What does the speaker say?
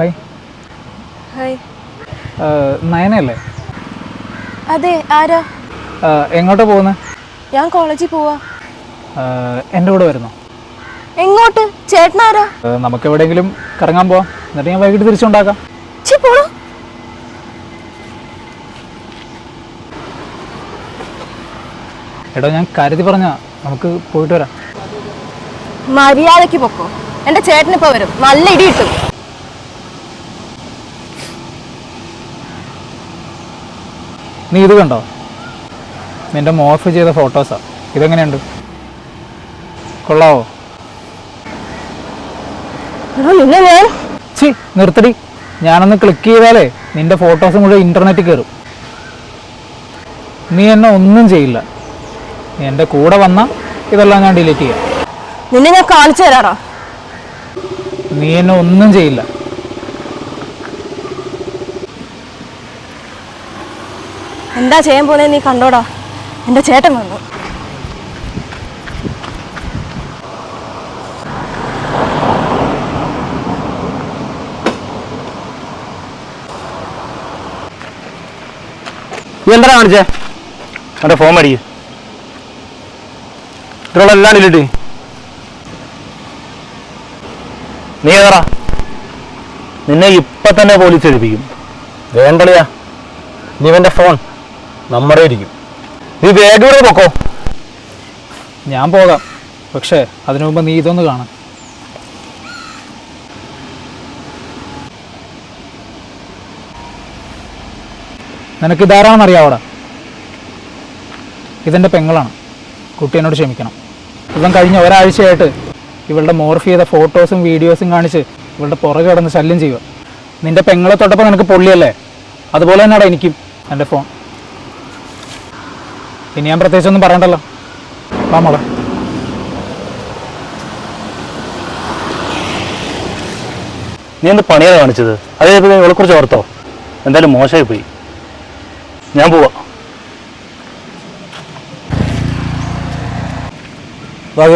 Hi hi നയനല്ലേ നയനയല്ലേ? അതെ ആരാ? ഏഹ്, എങ്ങോട്ടാ പോകുന്നത് ഞാൻ കോളേജിൽ പോവാ. എന്റെ കൂടെ വരുന്നു? എങ്ങോട്ട്? ചേട്ടനാരാ നമുക്ക് എവിടെയെങ്കിലും കറങ്ങാൻ പോവാം. എന്നിട്ട് ഞാൻ വൈകിട്ട് തിരിച്ചുണ്ടാക്കാം. പോണോ? എടോ ഞാൻ കരുതി പറഞ്ഞ നമുക്ക് പോയിട്ട് വരാം. മര്യാദയ്ക്ക് പൊക്കോ. എന്റെ ചേട്ടൻ ഇപ്പൊ വരും. നല്ല ഇടി കിട്ടും. നീ ഇത് കണ്ടോ? നിന്റെ മോർഫ് ചെയ്ത ഫോട്ടോസാ. ഇതെങ്ങനെയുണ്ട്? കൊള്ളാവോ? ചി നിർത്തടി. ഞാനൊന്ന് ക്ലിക്ക് ചെയ്താലേ നിന്റെ ഫോട്ടോസ് മുഴുവൻ ഇന്റർനെറ്റിൽ കയറും നീ എന്നെ ഒന്നും ചെയ്യില്ല. എന്റെ എന്റെ കൂടെ വന്ന ഇതെല്ലാം ഞാൻ ഡിലീറ്റ് ചെയ്യാം. നിന്നെ ഞാൻ കാണിച്ചു തരാടാ. നീ എന്നെ ഒന്നും ചെയ്യില്ല. എന്താ ചെയ്യാൻ പോലെ നീ കണ്ടോടാ? എന്റെ ചേട്ടൻ വന്നു. നീ എന്താ കാണിച്ചേ? എന്റെ ഫോൺ മേടിക്ക് ഇത്രയുള്ള എല്ലാം നീ ഏതാ നിന്നെ ഇപ്പൊ തന്നെ പോലീസ് എടുപ്പിക്കും വേണ്ടളിയാ. നീ എന്റെ ഫോൺ. നമ്മുടെ ഇരിക്കും. നീ വേഗം പൊക്കോ. ഞാൻ പോകാം. പക്ഷേ അതിനു മുമ്പ് നീ ഇതൊന്ന് കാണാം നിനക്ക് ഇതാരാണെന്ന് അറിയാവട ഇതെന്റെ പെങ്ങളാണ്. കുട്ടി ക്ഷമിക്കണം. ഇവൻ കഴിഞ്ഞ ഒരാഴ്ചയായിട്ട് ഇവളുടെ മോർഫ് ചെയ്ത ഫോട്ടോസും വീഡിയോസും കാണിച്ച് ഇവളുടെ പുറകെ കിടന്ന് ശല്യം ചെയ്യുക നിന്റെ പെങ്ങളെ തൊട്ടപ്പോൾ നിനക്ക് പൊള്ളിയല്ലേ? അതുപോലെ തന്നെയാടാ എനിക്കും എന്റെ ഫോൺ. ഇനി ഞാൻ പ്രത്യേകിച്ചൊന്നും പറയണ്ടല്ലോ. വാ മോളെ. നീ എന്ത് പണിയാണ് കാണിച്ചത്? അതായത് ഇവളെ കുറിച്ച് ഓർത്തോ. എന്തായാലും മോശമായി പോയി. ഞാൻ പോവാ. വാ